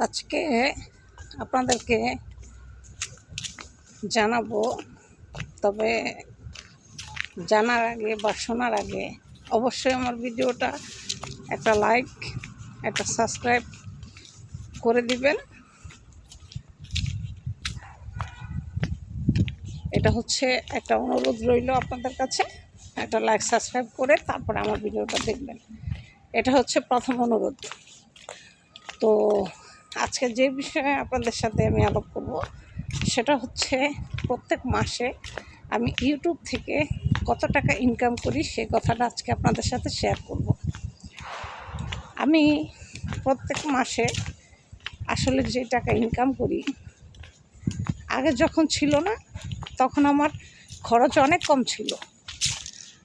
আজকে আপনাদেরকে জানাব, তবে জানার আগে বা শোনার আগে অবশ্যই আমার ভিডিওটা একটা লাইক, একটা সাবস্ক্রাইব করে দিবেন। এটা হচ্ছে একটা অনুরোধ রইল আপনাদের কাছে, একটা লাইক, সাবস্ক্রাইব করে তারপরে আমার ভিডিওটা দেখবেন। এটা হচ্ছে প্রথম অনুরোধ। তো আজকে যে বিষয়ে আপনাদের সাথে আমি আলাপ করব, সেটা হচ্ছে প্রত্যেক মাসে আমি ইউটিউব থেকে কত টাকা ইনকাম করি, সেই কথাটা আজকে আপনাদের সাথে শেয়ার করব। আমি প্রত্যেক মাসে আসলে যে টাকা ইনকাম করি, আগে যখন ছিল না, তখন আমার খরচ অনেক কম ছিল।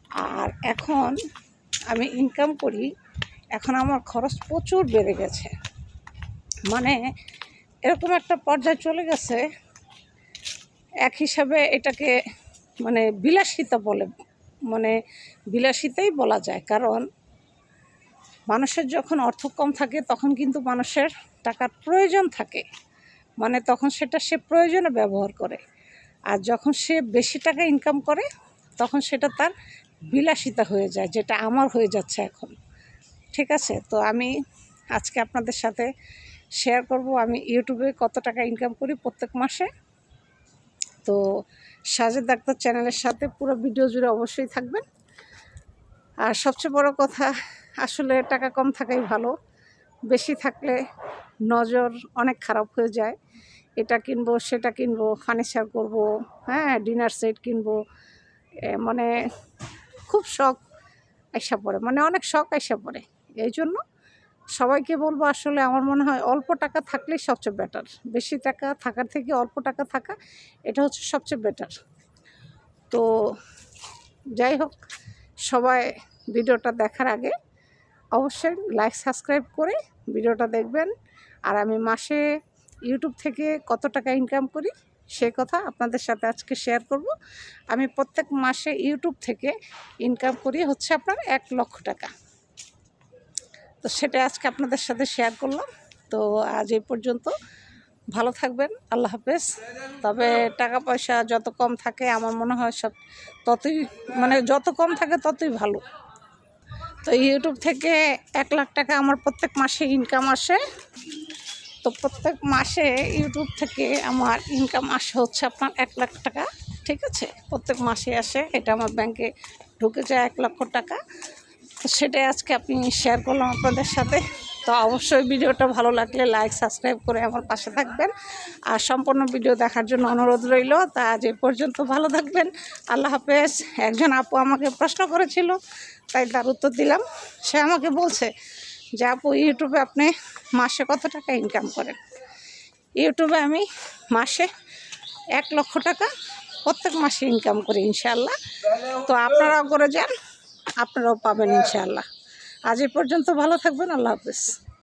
আর এখন আমি ইনকাম করি, এখন আমার খরচ প্রচুর বেড়ে গেছে। মানে এরকম একটা পর্যায়ে চলে গেছে। এক হিসাবে এটাকে মানে বিলাসিতা বলে মানে বিলাসিতাই বলা যায়। কারণ মানুষের যখন অর্থ কম থাকে, তখন কিন্তু মানুষের টাকার প্রয়োজন থাকে। মানে তখন সেটা সে প্রয়োজনে ব্যবহার করে। আর যখন সে বেশি টাকা ইনকাম করে, তখন সেটা তার বিলাসিতা হয়ে যায়, যেটা আমার হয়ে যাচ্ছে এখন। ঠিক আছে? তো আমি আজকে আপনাদের সাথে শেয়ার করব। আমি ইউটিউবে কত টাকা ইনকাম করি প্রত্যেক মাসে। তো সাজেদ ডাক্তার চ্যানেলের সাথে পুরো ভিডিও জুড়ে অবশ্যই থাকবেন। আর সবচেয়ে বড় কথা, আসলে টাকা কম থাকাই ভালো। বেশি থাকলে নজর অনেক খারাপ হয়ে যায়। এটা কিনবো, সেটা কিনবো ফার্নিচার করব হ্যাঁ ডিনার সেট কিনবো। মানে খুব শখ আইসা পড়ে মানে অনেক শখ আইসা পড়ে। এই জন্য সবাইকে বলব আসলে আমার মনে হয় অল্প টাকা থাকলেই সবচেয়ে বেটার বেশি টাকা থাকার থেকে অল্প টাকা থাকা, এটা হচ্ছে সবচেয়ে বেটার তো যাই হোক, সবাই ভিডিওটা দেখার আগে অবশ্যই লাইক সাবস্ক্রাইব করে ভিডিওটা দেখবেন। আর আমি মাসে ইউটিউব থেকে কত টাকা ইনকাম করি সেই কথা আপনাদের সাথে আজকে শেয়ার করব। আমি প্রত্যেক মাসে ইউটিউব থেকে ইনকাম করি হচ্ছে আপনার এক লক্ষ টাকা। তো সেটা আজকে আপনাদের সাথে শেয়ার করলাম। তো আজ এই পর্যন্ত। ভালো থাকবেন, আল্লাহ হাফেজ। তবে টাকা পয়সা যত কম থাকে, আমার মনে হয় সব ততই মানে যত কম থাকে ততই ভালো। তো ইউটিউব থেকে এক লাখ টাকা আমার প্রত্যেক মাসে ইনকাম আসে। তো প্রত্যেক মাসে ইউটিউব থেকে আমার ইনকাম আসে হচ্ছে আপনার এক লাখ টাকা, ঠিক আছে? প্রত্যেক মাসে আসে, এটা আমার ব্যাংকে ঢুকে যায় এক লক্ষ টাকা। তো সেটাই আজকে আপনি শেয়ার করলাম আপনাদের সাথে। তো অবশ্যই ভিডিওটা ভালো লাগলে লাইক সাবস্ক্রাইব করে আমার পাশে থাকবেন। আর সম্পূর্ণ ভিডিও দেখার জন্য অনুরোধ রইল। তা আজ এ পর্যন্ত ভালো থাকবেন। আল্লাহ হাফেজ। একজন আপু আমাকে প্রশ্ন করেছিল, তাই তার উত্তর দিলাম। সে আমাকে বলছে যে, আপু, ইউটিউবে আপনি মাসে কত টাকা ইনকাম করেন? ইউটিউবে আমি মাসে এক লক্ষ টাকা প্রত্যেক মাসে ইনকাম করি ইনশাল্লাহ তো আপনারাও করে যান। আপনারাও পাবেন ইনশাল্লাহ আজ এ পর্যন্ত ভালো থাকবেন আল্লাহ হাফেজ।